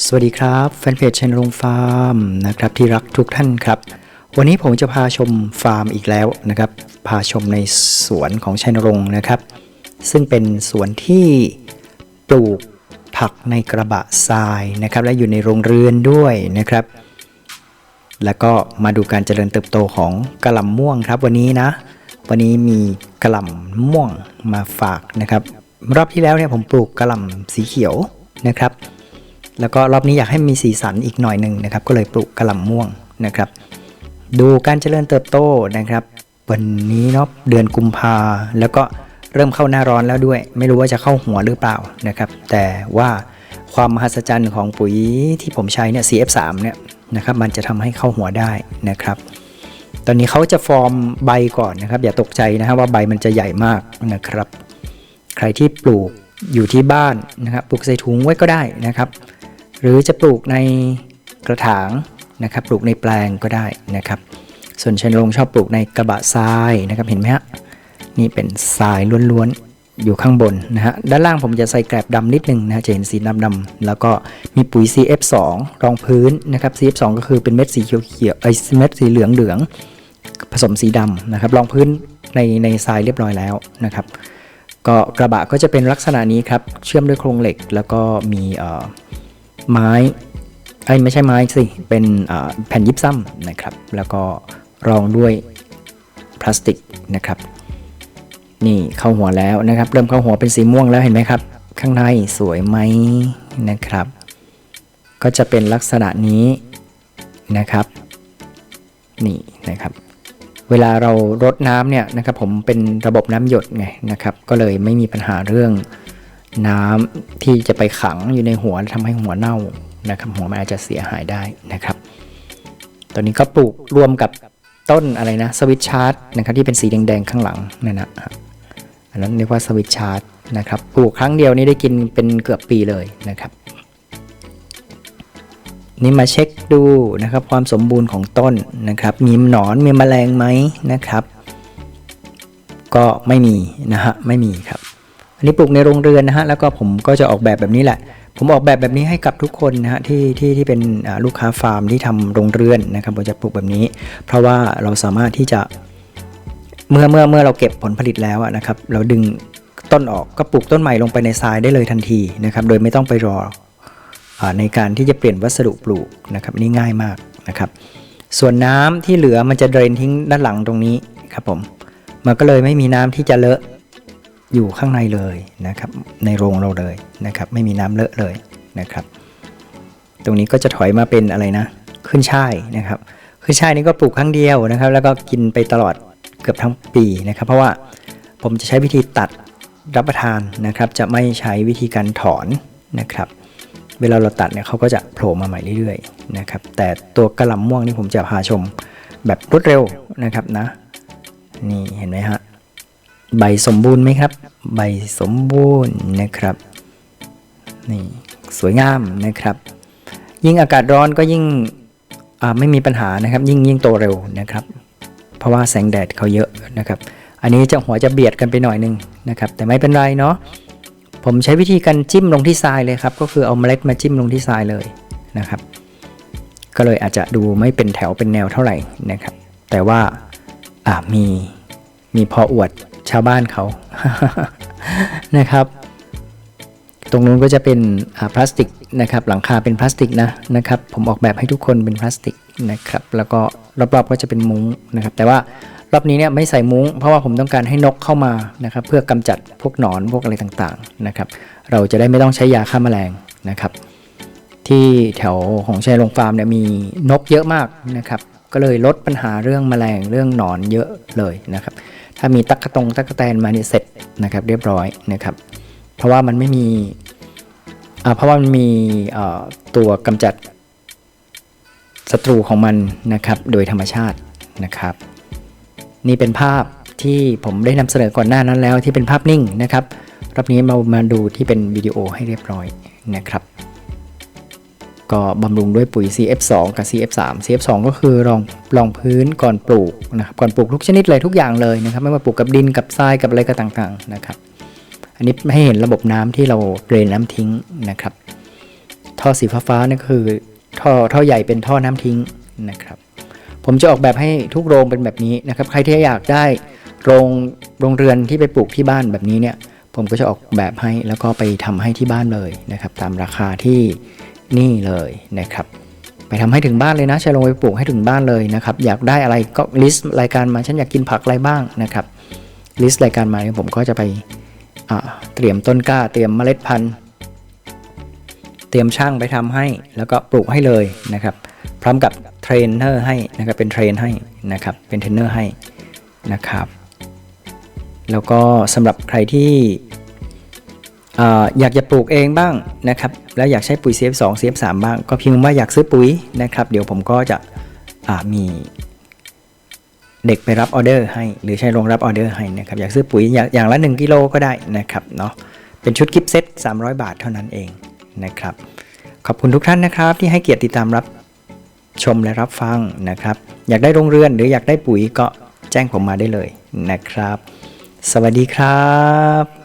สวัสดีครับแฟนเพจชัยนรงฟาร์มนะครับที่รักทุกท่านครับ วันนี้ผมจะพาชมฟาร์มอีกแล้วนะครับ พาชมในสวนของชัยนรงค์นะครับ ซึ่งเป็นสวนที่ปลูกผักในกระบะทรายนะครับ และอยู่ในโรงเรือนด้วยนะครับ แล้วก็มาดูการเจริญเติบโตของกระหล่ำม่วงครับ วันนี้นะ วันนี้มีกระหล่ำม่วงมาฝากนะครับ รอบที่แล้วเนี่ยผมปลูกกระหล่ำสีเขียวนะครับ แล้วก็รอบนี้อยากให้มีสีสันอีกหน่อยหนึ่งนะครับ ก็เลยปลูกกระหล่ำม่วงนะครับ ดูการเจริญเติบโตนะครับวันนี้เนาะเดือนกุมภาแล้วก็เริ่มเข้าหน้าร้อนแล้วด้วย ไม่รู้ว่าจะเข้าหัวหรือเปล่านะครับ แต่ว่าความมหัศจรรย์ของปุ๋ยที่ผมใช้เนี่ย CF3 เนี่ยนะครับมันจะทำให้เข้าหัวได้นะครับ ตอนนี้เขาจะฟอร์มใบก่อนนะครับ อย่าตกใจนะครับว่าใบมันจะใหญ่มากนะครับ ใครที่ปลูกอยู่ที่บ้านนะครับปลูกใส่ถุงไว้ก็ได้นะครับ หรือจะปลูกในกระถางนะครับปลูกในแปลงก็ได้นะครับ ส่วนชันลงชอบปลูกในกระบะทรายนะครับเห็นไหมฮะนี่เป็นทรายล้วนๆอยู่ข้างบนนะฮะด้านล่างผมจะใส่แกลบดำนิดนึงนะฮะจะเห็นสีดำๆแล้วก็มีปุ๋ย CF2 รองพื้นนะครับ CF2 ก็คือเป็นเม็ดสีเขียวๆไอ้เม็ดสีเหลืองๆผสมสีดำนะครับรองพื้นในในทรายเรียบร้อยแล้วนะครับ ก็กระบะก็จะเป็นลักษณะนี้ครับเชื่อมด้วยโครงเหล็กแล้วก็มีเอ่อ ไม้ไอ้ไม่ใช่ไม้สิ เป็นแผ่นยิบซ้ำนะครับ แล้วก็รองด้วยพลาสติกนะครับ นี่เข้าหัวแล้วนะครับ เริ่มเข้าหัวเป็นสีม่วงแล้วเห็นไหมครับ ข้างในสวยไหมนะครับ ก็จะเป็นลักษณะนี้นะครับ นี่นะครับเวลาเรารดน้ำเนี่ยนะครับผมเป็นระบบน้ำหยดไงนะครับ ก็เลยไม่มีปัญหาเรื่อง น้ำที่จะไปขังอยู่ในหัวทำให้หัวเน่านะครับ หัวมันอาจจะเสียหายได้นะครับ ตอนนี้ก็ปลูกรวมกับต้นอะไรนะสวิตชาร์ตนะครับที่เป็นสีแดงๆข้างหลังนั่นนะอันนั้นเรียกว่าสวิตชาร์ตนะครับปลูกครั้งเดียวนี่ได้กินเป็นเกือบปีเลยนะครับ นี่มาเช็คดูนะครับความสมบูรณ์ของต้นนะครับ มีหนอนมีแมลงไหมนะครับ ก็ไม่มีนะฮะไม่มีครับ อันนี้ปลูกในโรงเรือนนะฮะแล้วก็ผมก็จะออกแบบแบบนี้แหละ ผมออกแบบแบบนี้ให้กับทุกคนนะฮะที่ที่ที่เป็นลูกค้าฟาร์มที่ทำโรงเรือนนะครับผมจะปลูกแบบนี้ เพราะว่าเราสามารถที่จะเมื่อเมื่อเมื่อเราเก็บผลผลิตแล้วนะครับ เราดึงต้นออกก็ปลูกต้นใหม่ลงไปในทรายได้เลยทันทีนะครับ โดยไม่ต้องไปรออในการที่จะเปลี่ยนวัสดุปลูกนะครับนี่ง่ายมากนะครับ ส่วนน้ำที่เหลือมันจะเดรนทิ้งด้านหลังตรงนี้ครับผมมันก็เลยไม่มีน้ำที่จะเลอะ อยู่ข้างในเลยนะครับ ในโรงเราเลยนะครับ ไม่มีน้ำเลอะเลยนะครับ ตรงนี้ก็จะถอยมาเป็นอะไรนะ ขึ้นช่ายนะครับ ขึ้นช่ายนี้ก็ปลูกครั้งเดียวนะครับ แล้วก็กินไปตลอดเกือบทั้งปีนะครับ เพราะว่าผมจะใช้วิธีตัดรับประทานนะครับ จะไม่ใช้วิธีการถอนนะครับ เวลาเราตัดเนี่ยเขาก็จะโผล่มาใหม่เรื่อยๆนะครับ แต่ตัวกระหล่ำม่วงนี่ผมจะพาชมแบบรวดเร็วนะครับนะ นี่เห็นไหมฮะ ใบสมบูรณ์ไหมครับ ใบสมบูรณ์นะครับนี่สวยงามนะครับ ยิ่งอากาศร้อนก็ยิ่งไม่มีปัญหานะครับ ยิ่งยิ่งโตเร็วนะครับ เพราะว่าแสงแดดเขาเยอะนะครับ อันนี้จะหัวจะเบียดกันไปหน่อยนึงนะครับ แต่ไม่เป็นไรเนาะผมใช้วิธีการจิ้มลงที่ทรายเลยครับ ก็คือเอาเมล็ดมาจิ้มลงที่ทรายเลยนะครับ ก็เลยอาจจะดูไม่เป็นแถวเป็นแนวเท่าไหร่นะครับ แต่ว่ามีมีพออวด ชาวบ้านเขานะครับ ตรงนู้นก็จะเป็นอ่าพลาสติกนะครับหลังคาเป็นพลาสติกนะนะครับ ผมออกแบบให้ทุกคนเป็นพลาสติกนะครับ แล้วก็รอบๆก็จะเป็นมุ้งนะครับ แต่ว่ารอบนี้เนี่ยไม่ใส่มุ้ง เพราะว่าผมต้องการให้นกเข้ามานะครับ เพื่อกำจัดพวกหนอนพวกอะไรต่างๆนะครับ เราจะได้ไม่ต้องใช้ยาฆ่าแมลงนะครับ ที่แถวของชัยลงฟาร์มเนี่ยมีนกเยอะมากนะครับ ก็เลยลดปัญหาเรื่องแมลงเรื่องหนอนเยอะเลยนะครับ ถ้ามีตั๊กกะตงตั๊กกะแตนมาเนี่ยเสร็จนะครับเรียบร้อยนะครับ เพราะว่ามันไม่มีอ่าเพราะว่ามันมีตัวกำจัดศัตรูของมันนะครับ โดยธรรมชาตินะครับ นี่เป็นภาพที่ผมได้นำเสนอก่อนหน้านั้นแล้วที่เป็นภาพนิ่งนะครับรอบนี้เรามาดูที่เป็นวิดีโอให้เรียบร้อยนะครับ ก็บำรุงด้วยปุ๋ย CF2 กับ CF3 CF2 ก็คือรองรองพื้นก่อนปลูกนะครับก่อนปลูกทุกชนิดเลยทุกอย่างเลยนะครับไม่ว่าปลูกกับดินกับทรายกับอะไรก็ต่างๆนะครับ อันนี้ให้เห็นระบบน้ำที่เราเรนน้ำทิ้งนะครับ ท่อสีฟ้าๆนั่นก็คือท่อท่อใหญ่เป็นท่อน้ำทิ้งนะครับ ผมจะออกแบบให้ทุกโรงเป็นแบบนี้นะครับ ใครที่อยากได้โรงโรงเรือนที่ไปปลูกที่บ้านแบบนี้เนี่ยผมก็จะออกแบบให้แล้วก็ไปทำให้ที่บ้านเลยนะครับ ตามราคาที่ นี่เลยนะครับ ไปทำให้ถึงบ้านเลยนะใช้ลงไปปลูกให้ถึงบ้านเลยนะครับ อยากได้อะไรก็ลิสต์รายการมาฉันอยากกินผักอะไรบ้างนะครับลิสต์รายการมาผมก็จะไปเตรียมต้นกล้า เตรียมเมล็ดพันธุ์ เตรียมช่างไปทำให้แล้วก็ปลูกให้เลยนะครับ พร้อมกับเทรนเนอร์ให้นะครับเป็นเทรนให้นะครับเป็นเทรนเนอร์ให้นะครับ แล้วก็สำหรับใครที่ อยากจะปลูกเองบ้างนะครับ แล้วอยากใช้ปุ๋ย CF2 CF3 บ้าง ก็พิมพ์ว่าอยากซื้อปุ๋ยนะครับ เดี๋ยวผมก็จะมีเด็กไปรับออเดอร์ให้ หรือใช้โรงรับออเดอร์ให้นะครับ อยากซื้อปุ๋ยอย่างอย่างละ 1 กิโลก็ได้นะครับเนาะ เป็นชุดกิฟต์เซต300 บาทเท่านั้นเองนะครับ ขอบคุณทุกท่านนะครับที่ให้เกียรติติดตามรับชมและรับฟังนะครับ อยากได้โรงเรือนหรืออยากได้ปุ๋ยก็แจ้งผมมาได้เลยนะครับ สวัสดีครับ